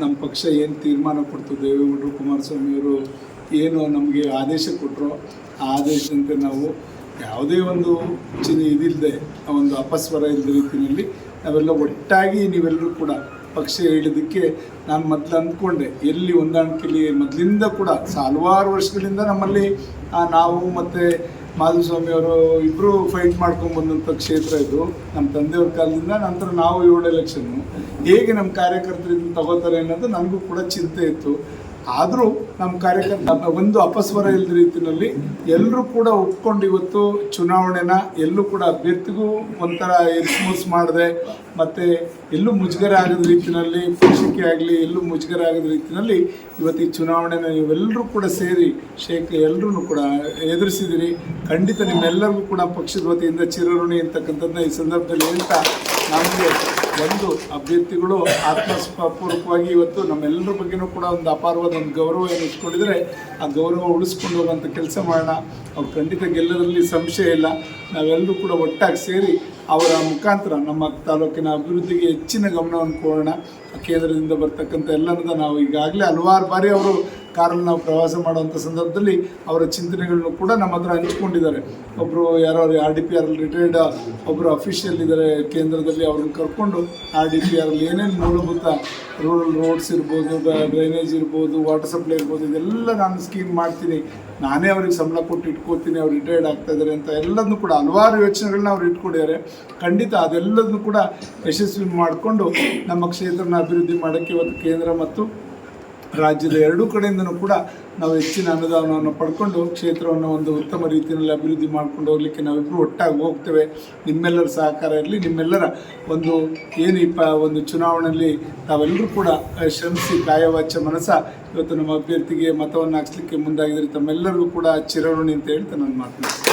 ನಮ್ಮ ಪಕ್ಷ ಏನು ತೀರ್ಮಾನ ಕೊಡ್ತು? ದೇವೇಗೌಡರು ಕುಮಾರಸ್ವಾಮಿಯವರು ಏನು ನಮಗೆ ಆದೇಶ ಕೊಟ್ಟರು ಆ ಆದೇಶದಂತೆ ನಾವು ಯಾವುದೇ ಒಂದು ಚಿನ್ನ ಇದಿಲ್ಲದೆ ಒಂದು ಅಪಸ್ವರ ಇಲ್ಲದ ರೀತಿಯಲ್ಲಿ ನಾವೆಲ್ಲ ಒಟ್ಟಾಗಿ ನೀವೆಲ್ಲರೂ ಕೂಡ ಪಕ್ಷ ಹೇಳಿದ್ದಕ್ಕೆ ನಾನು ಮೊದಲು ಅಂದ್ಕೊಂಡೆ, ಎಲ್ಲಿ ಹೊಂದಾಣಿಕೆಯಲ್ಲಿ ಮೊದಲಿಂದ ಕೂಡ ಹಲವಾರು ವರ್ಷಗಳಿಂದ ನಮ್ಮಲ್ಲಿ ನಾವು ಮತ್ತು ಮಾಧುಸ್ವಾಮಿ ಅವರು ಇಬ್ಬರು ಫೈಟ್ ಮಾಡ್ಕೊಂಡು ಬಂದಂಥ ಕ್ಷೇತ್ರ ಇದು. ನಮ್ಮ ತಂದೆಯವ್ರ ಕಾಲದಿಂದ, ನಂತರ ನಾವು ಏಳು ಎಲೆಕ್ಷನ್ನು ಹೇಗೆ ನಮ್ಮ ಕಾರ್ಯಕರ್ತರು ಇದನ್ನು ತಗೋತಾರೆ ಅನ್ನೋದು ನನಗೂ ಕೂಡ ಚಿಂತೆ ಇತ್ತು. ಆದರೂ ನಮ್ಮ ಕಾರ್ಯಕರ್ತ ಒಂದು ಅಪಸ್ವರ ಇಲ್ಲದ ರೀತಿಯಲ್ಲಿ ಎಲ್ಲರೂ ಕೂಡ ಒಪ್ಕೊಂಡು ಇವತ್ತು ಚುನಾವಣೆನ ಎಲ್ಲೂ ಕೂಡ ಅಭ್ಯರ್ಥಿಗೂ ಒಂಥರ ಎಕ್ಸ್ಪೋಸ್ ಮಾಡಿದೆ, ಮತ್ತು ಎಲ್ಲೂ ಮುಜುಗರ ಆಗದ ರೀತಿಯಲ್ಲಿ, ಪಕ್ಷಕ್ಕೆ ಆಗಲಿ, ಎಲ್ಲೂ ಮುಜುಗರ ಆಗದ ರೀತಿಯಲ್ಲಿ ಇವತ್ತು ಈ ಚುನಾವಣೆನ ನೀವೆಲ್ಲರೂ ಕೂಡ ಸೇರಿ, ಶೇಖ ಎಲ್ಲರೂ ಕೂಡ ಎದುರಿಸಿದಿರಿ. ಖಂಡಿತ ನಿಮ್ಮೆಲ್ಲರಿಗೂ ಕೂಡ ಪಕ್ಷದ ವತಿಯಿಂದ ಚಿರಋಣಿ ಅಂತಕ್ಕಂಥದ್ದನ್ನ ಈ ಸಂದರ್ಭದಲ್ಲಿ ಹೇಳ್ತಾ ನಮಗೆ ಒಂದು ಅಭ್ಯರ್ಥಿಗಳು ಆತ್ಮಸ್ಪೂರ್ವಕವಾಗಿ ಇವತ್ತು ನಮ್ಮೆಲ್ಲರ ಬಗ್ಗೆನೂ ಕೂಡ ಒಂದು ಅಪಾರವಾದ ಒಂದು ಗೌರವ ಏನು ಇಟ್ಕೊಂಡಿದ್ರೆ ಆ ಗೌರವ ಉಳಿಸ್ಕೊಂಡು ಹೋಗುವಂಥ ಕೆಲಸ ಮಾಡೋಣ. ಅವ್ರು ಖಂಡಿತ ಗೆಲ್ಲೋದ್ರಲ್ಲಿ ಸಂಶಯ ಇಲ್ಲ. ನಾವೆಲ್ಲರೂ ಕೂಡ ಒಟ್ಟಾಗಿ ಸೇರಿ ಅವರ ಮುಖಾಂತರ ನಮ್ಮ ತಾಲೂಕಿನ ಅಭಿವೃದ್ಧಿಗೆ ಹೆಚ್ಚಿನ ಗಮನವನ್ನು ಕೊಡೋಣ. ಕೇಂದ್ರದಿಂದ ಬರ್ತಕ್ಕಂಥ ಎಲ್ಲರದ ನಾವು ಈಗಾಗಲೇ ಹಲವಾರು ಬಾರಿ ಅವರು ಕಾರಲ್ಲಿ ನಾವು ಪ್ರವಾಸ ಮಾಡುವಂಥ ಸಂದರ್ಭದಲ್ಲಿ ಅವರ ಚಿಂತನೆಗಳನ್ನು ಕೂಡ ನಮ್ಮ ಹತ್ರ ಹಂಚ್ಕೊಂಡಿದ್ದಾರೆ. ಒಬ್ಬರು ಯಾರೋ R D P R retired ಒಬ್ಬರು ಅಫಿಷಿಯಲ್ ಇದ್ದಾರೆ ಕೇಂದ್ರದಲ್ಲಿ ಅವ್ರನ್ನ ಕರ್ಕೊಂಡು ಆರ್ ಡಿ ಪಿ ಆರ್ ಏನೇನು ಮೂಲಭೂತ ರೂರಲ್ ರೋಡ್ಸ್ ಇರ್ಬೋದು ಡ್ರೈನೇಜ್ ಇರ್ಬೋದು ವಾಟರ್ ಸಪ್ಲೈ ಇರ್ಬೋದು, ಇದೆಲ್ಲ ನಾನು ಸ್ಕೀಮ್ ಮಾಡ್ತೀನಿ. ನಾನೇ ಅವ್ರಿಗೆ ಸಂಬಳ ಕೊಟ್ಟು ಇಟ್ಕೋತೀನಿ, ಅವ್ರು ರಿಟೈರ್ಡ್ ಆಗ್ತಾ ಇದ್ದಾರೆ ಅಂತ ಎಲ್ಲದನ್ನು ಕೂಡ ಹಲವಾರು ಯೋಚನೆಗಳನ್ನ ಅವ್ರು ಇಟ್ಕೊಂಡಿದ್ದಾರೆ. ಖಂಡಿತ ಅದೆಲ್ಲದನ್ನು ಕೂಡ ಯಶಸ್ವಿ ಮಾಡಿಕೊಂಡು ನಮ್ಮ ಕ್ಷೇತ್ರನ ಅಭಿವೃದ್ಧಿ ಮಾಡೋಕ್ಕೆ ಇವತ್ತು ಕೇಂದ್ರ ಮತ್ತು ರಾಜ್ಯದ ಎರಡೂ ಕಡೆಯಿಂದನೂ ಕೂಡ ನಾವು ಹೆಚ್ಚಿನ ಅನುದಾನವನ್ನು ಪಡ್ಕೊಂಡು ಕ್ಷೇತ್ರವನ್ನು ಒಂದು ಉತ್ತಮ ರೀತಿಯಲ್ಲಿ ಅಭಿವೃದ್ಧಿ ಮಾಡ್ಕೊಂಡು ಹೋಗಲಿಕ್ಕೆ ನಾವಿಬ್ಬರು ಒಟ್ಟಾಗಿ ಹೋಗ್ತೇವೆ. ನಿಮ್ಮೆಲ್ಲರ ಸಹಕಾರ ಇರಲಿ, ನಿಮ್ಮೆಲ್ಲರ ಒಂದು ಏನು ಈ ಪ ಒಂದು ಚುನಾವಣೆಯಲ್ಲಿ ತಾವೆಲ್ಲರೂ ಕೂಡ ಶ್ರಮಿಸಿ ಕಾಯವಾಚ ಮನಸ್ಸ ಇವತ್ತು ನಮ್ಮ ಅಭ್ಯರ್ಥಿಗೆ ಮತವನ್ನು ಹಾಕ್ಸ್ಲಿಕ್ಕೆ ಮುಂದಾಗಿದ್ದರೆ ತಮ್ಮೆಲ್ಲರಿಗೂ ಕೂಡ ಚಿರಋಣಿ ಅಂತ ಹೇಳ್ತಾ ನಾನು ಮಾತನಾಡ್ತೀನಿ